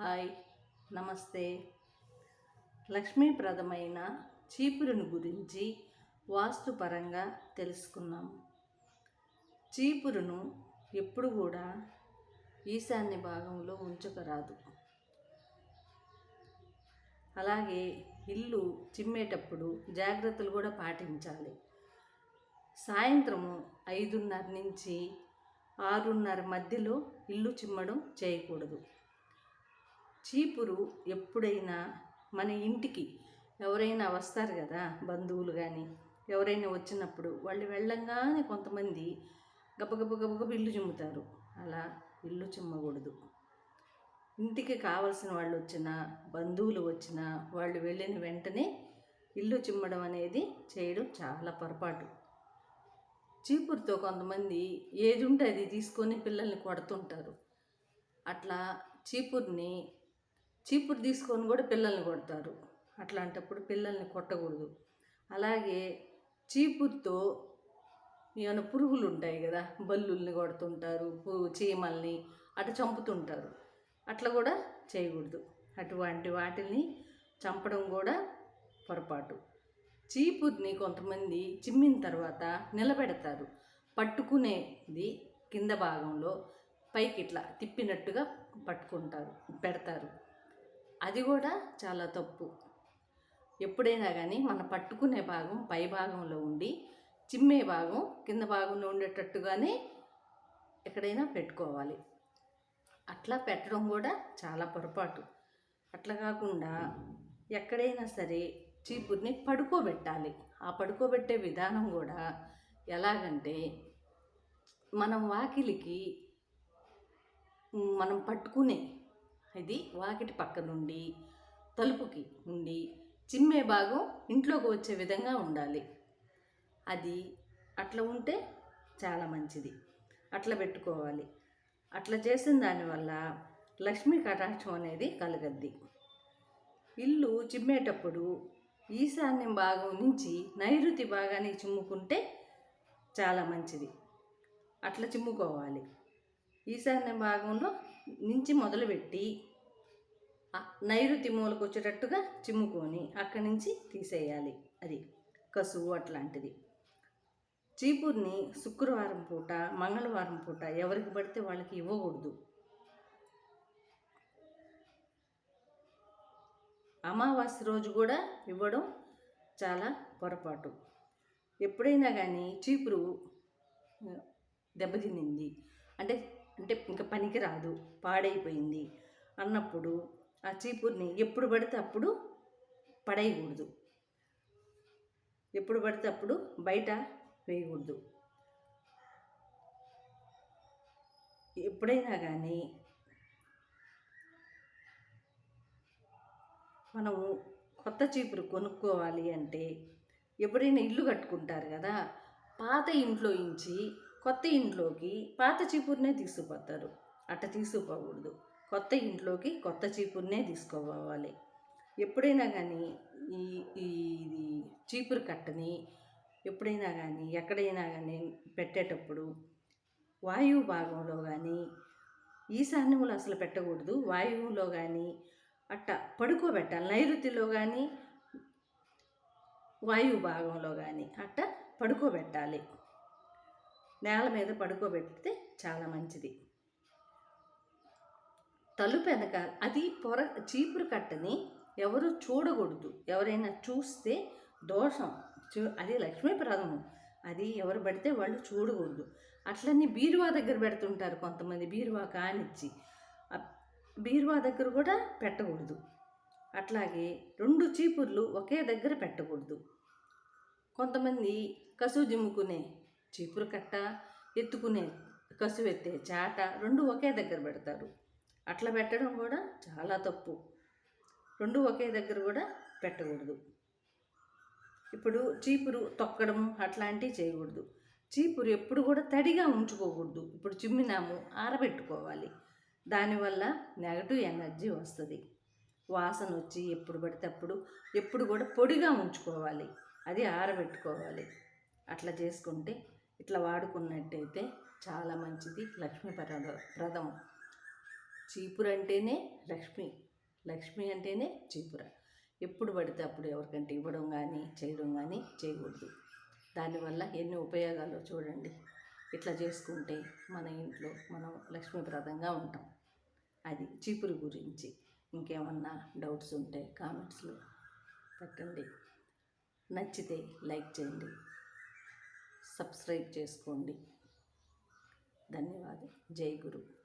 Hi నమస్తే. లక్ష్మీప్రదమైన చీపురుని గురించి వాస్తుపరంగా తెలుసుకున్నాం చీపురును ఎప్పుడు కూడా ఈశాన్య భాగంలో ఉంచకరాదు. అలాగే ఇల్లు చిమ్మేటప్పుడు జాగ్రత్తలు కూడా పాటించాలి. సాయంత్రము ఐదున్నర నుంచి ఆరున్నర మధ్యలో ఇల్లు చిమ్మడం చేయకూడదు. చీపురు ఎప్పుడైనా మన ఇంటికి ఎవరైనా వస్తారు కదా బంధువులు కానీ ఎవరైనా వచ్చినప్పుడు వాళ్ళు వెళ్ళంగానే కొంతమంది గబగబ గబగబ ఇల్లు చిమ్ముతారు. అలా ఇల్లు చిమ్మకూడదు. ఇంటికి కావలసిన వాళ్ళు వచ్చినా బంధువులు వచ్చినా వాళ్ళు వెళ్ళిన వెంటనే ఇల్లు చిమ్మడం అనేది చేయడం చాలా పొరపాటు. చీపురుతో కొంతమంది ఏది ఉంటే అది తీసుకొని పిల్లల్ని కొడుతుంటారు. అట్లా చీపుర్ని చీపురు తీసుకొని కూడా పిల్లల్ని కొడతారు. అట్లాంటప్పుడు పిల్లల్ని కొట్టకూడదు. అలాగే చీపురుతో ఏమైనా పురుగులు ఉంటాయి కదా బల్లుల్ని కొడుతుంటారు పు- చీమల్ని అటు చంపుతుంటారు. అట్లా కూడా చేయకూడదు. అటువంటి వాటిని చంపడం కూడా పొరపాటు. చీపుర్ని కొంతమంది చిమ్మిన తర్వాత నిలబెడతారు. పట్టుకునేది కింద భాగంలో పైకి ఇట్లా తిప్పినట్టుగా పట్టుకుంటారు పెడతారు. అది కూడా చాలా తప్పు. ఎప్పుడైనా కానీ మన పట్టుకునే భాగం పై భాగంలో ఉండి చిమ్మే భాగం కింద భాగంలో ఉండేటట్టుగానే ఎక్కడైనా పెట్టుకోవాలి. అట్లా పెట్టడం కూడా చాలా పొరపాటు. అట్లా కాకుండా ఎక్కడైనా సరే చీపుర్ని పడుకోబెట్టాలి. ఆ పడుకోబెట్టే విధానం కూడా ఎలాగంటే మనం వాకిలికి మనం పట్టుకునే ఇది వాకిటి పక్క నుండి తలుపుకి ఉండి చిమ్మే భాగం ఇంట్లోకి వచ్చే విధంగా ఉండాలి. అది అట్లా ఉంటే చాలా మంచిది. అట్లా పెట్టుకోవాలి. అట్లా చేసిన దానివల్ల లక్ష్మీ కటాక్షం అనేది కలగద్ది. ఇల్లు చిమ్మేటప్పుడు ఈశాన్యం భాగం నుంచి నైరుతి భాగానికి చిమ్ముకుంటే చాలా మంచిది. అట్లా చిమ్ముకోవాలి. ఈశాన్య భాగంలో నుంచి మొదలుపెట్టి నైరుతి మూలకు వచ్చేటట్టుగా చిమ్ముకొని అక్కడి నుంచి తీసేయాలి. అది కసువు అట్లాంటిది. చీపుర్ని శుక్రవారం పూట మంగళవారం పూట ఎవరికి పడితే వాళ్ళకి ఇవ్వకూడదు. అమావాస్య రోజు కూడా ఇవ్వడం చాలా పొరపాటు. ఎప్పుడైనా కానీ చీపురు దెబ్బతినింది అంటే అంటే ఇంకా పనికి రాదు పాడైపోయింది అన్నప్పుడు ఆ చీపుర్ని ఎప్పుడు పడితే అప్పుడు పడేయకూడదు. ఎప్పుడు పడితే అప్పుడు బయట వేయకూడదు. ఎప్పుడైనా కానీ మనము కొత్త చీపురు కొనుక్కోవాలి అంటే ఎప్పుడైనా ఇల్లు కట్టుకుంటారు కదా పాత ఇంట్లో ఇంచి కొత్త ఇంట్లోకి పాత చీపురునే తీసుకుపోతారు. అట్ట తీసుకుపోకూడదు. కొత్త ఇంట్లోకి కొత్త చీపురునే తీసుకోవాలి. ఎప్పుడైనా కానీ ఈ ఈ ఇది చీపురు కట్టని ఎప్పుడైనా కానీ ఎక్కడైనా కానీ పెట్టేటప్పుడు వాయువు భాగంలో కానీ ఈశాన్యములు అసలు పెట్టకూడదు. వాయువులో కానీ అట్ట పడుకోబెట్టాలి. నైరుతిలో కానీ వాయువు భాగంలో కానీ అట్ట పడుకోబెట్టాలి. నేల మీద పడుకోబెడితే చాలా మంచిది. తలుపు వెనక అది పొర చీపురు కట్టని ఎవరు చూడకూడదు. ఎవరైనా చూస్తే దోషం. చూ- అది లక్ష్మీప్రదము అది ఎవరు పడితే వాళ్ళు చూడకూడదు. అట్లనే బీరువా దగ్గర పెడుతుంటారు కొంతమంది బీరువా కానిచ్చి. బీరువా దగ్గర కూడా పెట్టకూడదు. అట్లాగే రెండు చీపుర్లు ఒకే దగ్గర పెట్టకూడదు. కొంతమంది కసు జిమ్ముకునే చీపురు కట్ట ఎత్తుకునే కసువెత్తే చాట రెండు ఒకే దగ్గర పెడతారు. అట్లా పెట్టడం కూడా చాలా తప్పు. రెండు ఒకే దగ్గర కూడా పెట్టకూడదు. ఇప్పుడు చీపురు తొక్కడం అట్లాంటివి చేయకూడదు. చీపురు ఎప్పుడు కూడా తడిగా ఉంచుకోకూడదు. ఇప్పుడు చిమ్మినాము ఆరబెట్టుకోవాలి. దానివల్ల నెగటివ్ ఎనర్జీ వస్తుంది. వాసన వచ్చి ఎప్పుడు పడితే అప్పుడు ఎప్పుడు కూడా పొడిగా ఉంచుకోవాలి. అది ఆరబెట్టుకోవాలి. అట్లా చేసుకుంటే ఇట్లా వాడుకున్నట్టయితే చాలా మంచిది. లక్ష్మీ ప్రద ప్రదం చీపురు అంటేనే లక్ష్మి. లక్ష్మి అంటేనే చీపుర. ఎప్పుడు పడితే అప్పుడు ఎవరికంటే ఇవ్వడం కానీ చేయడం కానీ చేయకూడదు. దానివల్ల ఎన్ని ఉపయోగాలు చూడండి. ఇట్లా చేసుకుంటే మన ఇంట్లో మనం లక్ష్మీప్రదంగా ఉంటాం. అది చీపురు గురించి ఇంకేమన్నా డౌట్స్ ఉంటే కామెంట్స్లో పెట్టండి. నచ్చితే లైక్ చేయండి. సబ్స్క్రైబ్ చేసుకోండి. ధన్యవాదాలు. జై గురు.